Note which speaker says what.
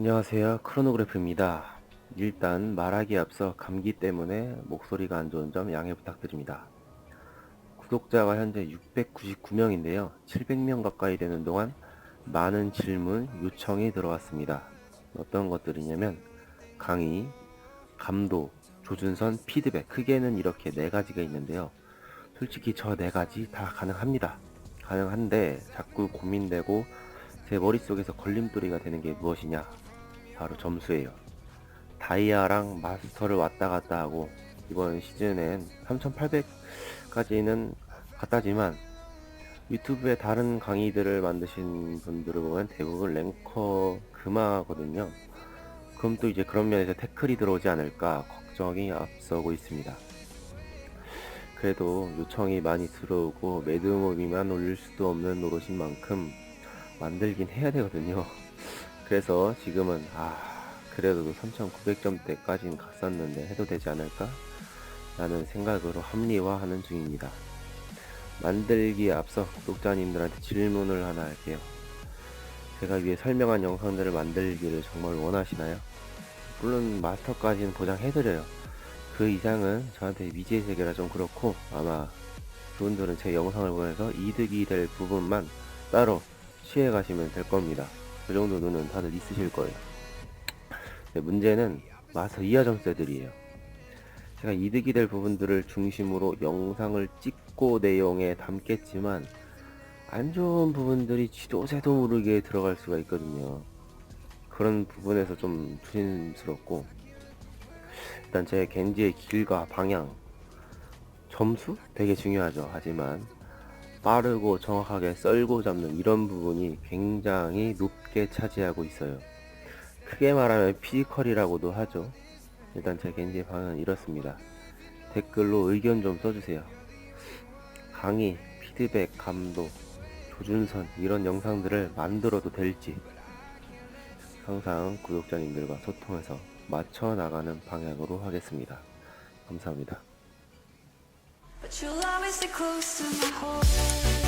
Speaker 1: 안녕하세요. 크로노그래프입니다. 일단 말하기에 앞서 감기 때문에 목소리가 안 좋은 점 양해 부탁드립니다. 구독자가 현재 699명인데요. 700명 가까이 되는 동안 많은 질문, 요청이 들어왔습니다. 어떤 것들이냐면 강의, 감독, 조준선, 피드백 크게는 이렇게 네 가지가 있는데요. 솔직히 저 네 가지 다 가능합니다. 가능한데 자꾸 고민되고 제 머릿속에서 걸림돌이가 되는 게 무엇이냐? 바로 점수예요. 다이아랑 마스터를 왔다 갔다 하고 이번 시즌엔 3800까지는 갔다지만 유튜브에 다른 강의들을 만드신 분들을 보면 대부분 랭커 금화거든요. 그럼 또 이제 그런 면에서 태클이 들어오지 않을까 걱정이 앞서고 있습니다. 그래도 요청이 많이 들어오고 매드무비만 올릴 수도 없는 노릇인 만큼 만들긴 해야 되거든요. 그래서 지금은 아 그래도 3900점대까지는 갔었는데 해도 되지 않을까? 라는 생각으로 합리화하는 중입니다. 만들기에 앞서 구독자님들한테 질문을 하나 할게요. 제가 위에 설명한 영상들을 만들기를 정말 원하시나요? 물론 마스터까지는 보장해드려요. 그 이상은 저한테 미지의 세계라 좀 그렇고 아마 그분들은 제 영상을 보면서 이득이 될 부분만 따로 취해 가시면 될 겁니다. 그 정도 눈은 다들 있으실 거예요. 네, 문제는 마스터 이하 점수들이에요. 제가 이득이 될 부분들을 중심으로 영상을 찍고 내용에 담겠지만 안 좋은 부분들이 지도새도 모르게 들어갈 수가 있거든요. 그런 부분에서 좀 조심스럽고 일단 제 겐지의 길과 방향 점수 되게 중요하죠. 하지만 빠르고 정확하게 썰고 잡는 이런 부분이 굉장히 높게 차지하고 있어요. 크게 말하면 피지컬이라고도 하죠. 일단 제 겐지의 방향은 이렇습니다. 댓글로 의견 좀 써주세요. 강의, 피드백, 감독, 조준선 이런 영상들을 만들어도 될지 항상 구독자님들과 소통해서 맞춰 나가는 방향으로 하겠습니다. 감사합니다.
Speaker 2: But you'll always stay close to my heart.